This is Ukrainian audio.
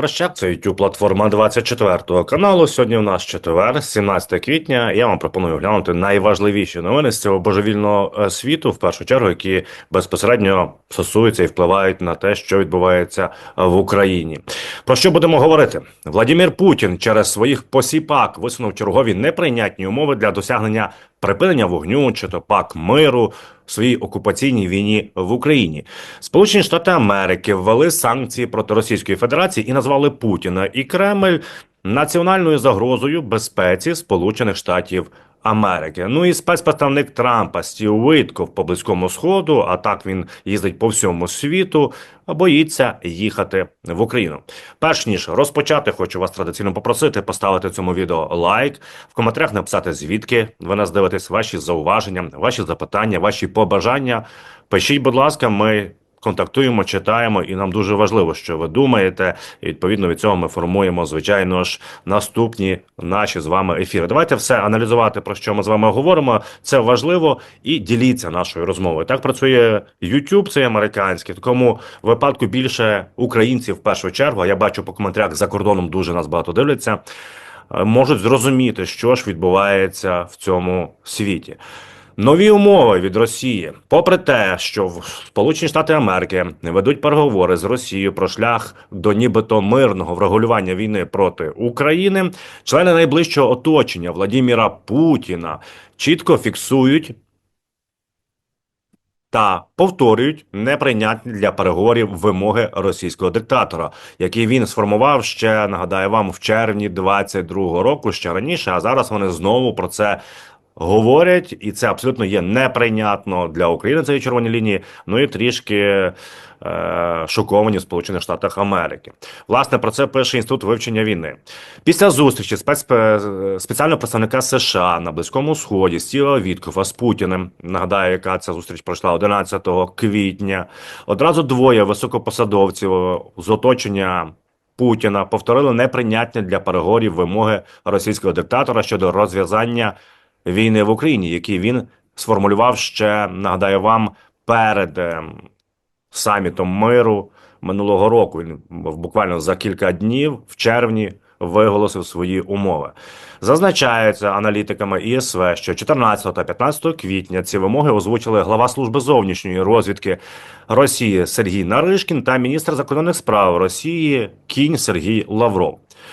Прощак, це youtube платформа 24 каналу. Сьогодні у нас четвер, 17 квітня. Я вам пропоную глянути найважливіші новини з цього божевільного е, світу, в першу чергу, які безпосередньо стосуються і впливають на те, що відбувається в Україні. Про що будемо говорити? Владимир Путін через своїх посіпак висунув чергові неприйнятні умови для досягнення припинення вогню чи то пак миру в своїй окупаційній війні в Україні. Сполучені Штати Америки ввели санкції проти Російської Федерації і назвали Путіна і Кремль національною загрозою безпеці Сполучених Штатів. Ну і спецпредставник Трампа Стів Витков по близькому сходу, а так він їздить по всьому світу, боїться їхати в Україну. Перш ніж розпочати, хочу вас традиційно попросити поставити цьому відео лайк, в коментарях написати звідки ви нас дивитесь, ваші зауваження, ваші запитання, ваші побажання. Пишіть, будь ласка, ми. Контактуємо, читаємо, і нам дуже важливо, що ви думаєте. І відповідно від цього ми формуємо, звичайно ж, наступні наші з вами ефіри. Давайте все аналізувати, про що ми з вами говоримо. Це важливо і діліться нашою розмовою. Так працює YouTube, це американський. Такому випадку більше українців в першу чергу. Я бачу по коментарях за кордоном дуже нас багато дивляться. е, Можуть зрозуміти, що ж відбувається в цьому світі. Нові умови від Росії, попри те, що в Сполучені Штати Америки ведуть переговори з Росією про шлях до нібито мирного врегулювання війни проти України, члени найближчого оточення Владіміра Путіна чітко фіксують та повторюють неприйнятні для переговорів вимоги російського диктатора, які він сформував ще нагадаю вам в червні 22-го року, ще раніше. А зараз вони знову про це говорять, і це абсолютно є неприйнятно для України. Цієї червоні лінії. Ну і трішки е, шоковані в Сполучених Штатах Америки. Власне про це пише інститут вивчення війни. Після зустрічі спецпе... спеціального представника США на Близькому Сході Стіва Віткофа з Путіним. Нагадаю, яка ця зустріч пройшла 11 квітня. Одразу двоє високопосадовців з оточення. Путіна повторили неприйнятні для переговорів вимоги російського диктатора щодо розв'язання війни в Україні, які він сформулював ще нагадаю вам перед ем, самітом миру минулого року. Він буквально за кілька днів в червні виголосив свої умови. Зазначається аналітиками ІСВ, що 14 та 15 квітня ці вимоги озвучили глава служби зовнішньої розвідки Росії Сергій Наришкін та міністр закордонних справ Росії Кінь Сергій Лавров.